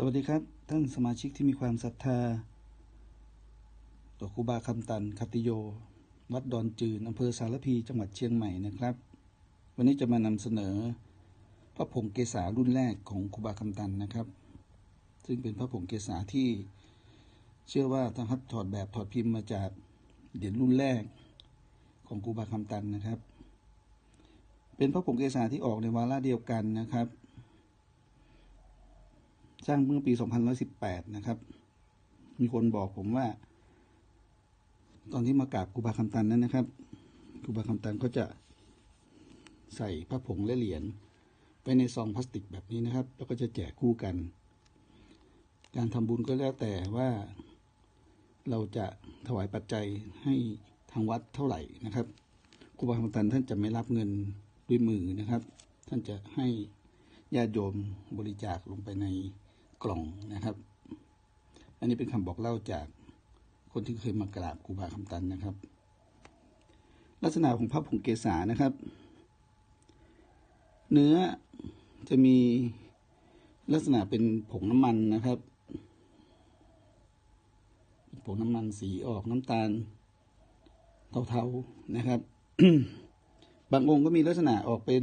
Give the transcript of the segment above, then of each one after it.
สวัสดีครับ ท่านสมาชิกที่มีความศรัทธาต่อครูบาคำตันคติโย วัดดอนจืนอำเภอสารพีจังหวัดเชียงใหม่นะครับ วันนี้จะมานำเสนอ พระผงเกษารุ่นแรกของครูบาคำตันนะครับ ซึ่งเป็นพระผงเกษาที่เชื่อว่าทางฮัดถอดแบบถอดพิมพ์มาจากเหรียญรุ่นแรกของครูบาคำตันนะครับ เป็นพระผงเกษาที่ออกในวาระเดียวกันนะครับ สร้างเมื่อปี 2118 นะครับ มีคนบอกผมว่า ตอนที่มากราบครูบาคำตันนั้นนะครับครูบาคำตันก็จะใส่พระผงและเหรียญไปในซองพลาสติกแบบนี้นะครับ แล้วก็จะแจกคู่กัน การทำบุญก็แล้วแต่ว่าเราจะถวายปัจจัยให้ทางวัดเท่าไหร่นะครับครูบาคำตันท่านจะไม่รับเงินด้วยมือนะครับ ท่านจะให้ญาติโยมบริจาคลงไปใน กล่องนะครับ อันนี้เป็นคำบอกเล่าจากคนที่เคยมากราบครูบาคำตันนะครับ ลักษณะของพระผงเกษานะครับ เนื้อจะมีลักษณะเป็นผงน้ำมันนะครับผงน้ำมันสีออกน้ำตาลเทาๆนะครับ บางองค์ก็มีลักษณะออกเป็น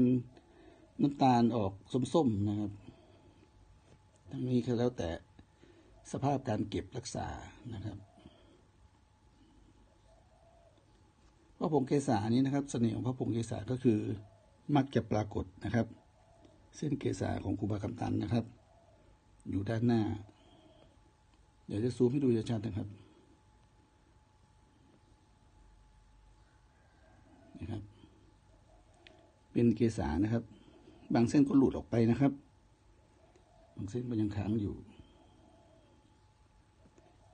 น้ำตาลออกส้มๆนะครับ ทั้งนี้ก็แล้วแต่สภาพการเก็บรักษานะครับพระผงเกษานี้นะครับ เสน่ห์ของพระผงเกษาก็คือมักจะปรากฏนะครับ เส้นเกษาของครูบาคำตันนะครับ อยู่ด้านหน้า เดี๋ยวจะซูมให้ดูชัดๆนะครับนะครับ เป็นเกษานะครับ บางเส้นก็หลุดออกไปนะครับ บางเส้นก็ยังค้างอยู่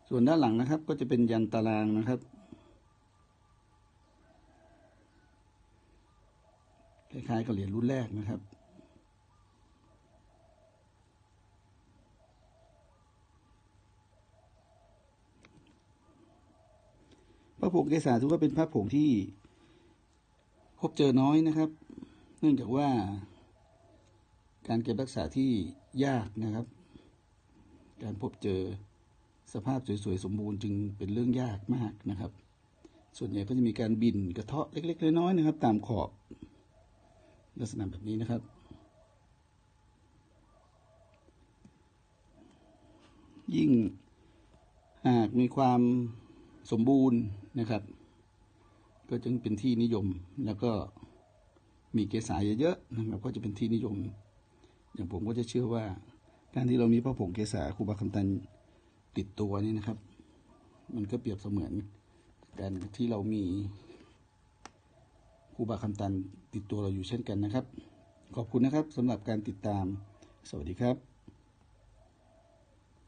ส่วนด้านหลังนะครับ ก็จะเป็นยันตารางนะครับคล้ายๆกับเหรียญรุ่นแรกนะครับ พระผงเกษาถือว่าเป็นพระผงที่พบเจอน้อยนะครับ เนื่องจากว่า การเก็บรักษาที่ยากนะครับ การพบเจอสภาพสวยๆ สมบูรณ์จึงเป็นเรื่องยากมากนะครับ ส่วนใหญ่ก็จะมีการบินกระเทาะเล็กๆน้อยๆนะครับ ตามขอบลักษณะแบบนี้นะครับ ยิ่งหากมีความสมบูรณ์นะครับ ก็จึงเป็นที่นิยมแล้วก็มีเกสาเยอะๆนะครับ ก็จะเป็นที่นิยม อย่างผมก็จะเชื่อว่า การที่เรามีพระผงเกษาครูบาคำตันติดตัวนี่นะครับ มันก็เปรียบเสมือนการที่เรามีครูบาคำตันติดตัวเราอยู่เช่นกันนะครับ ขอบคุณนะครับสำหรับการติดตาม สวัสดีครับ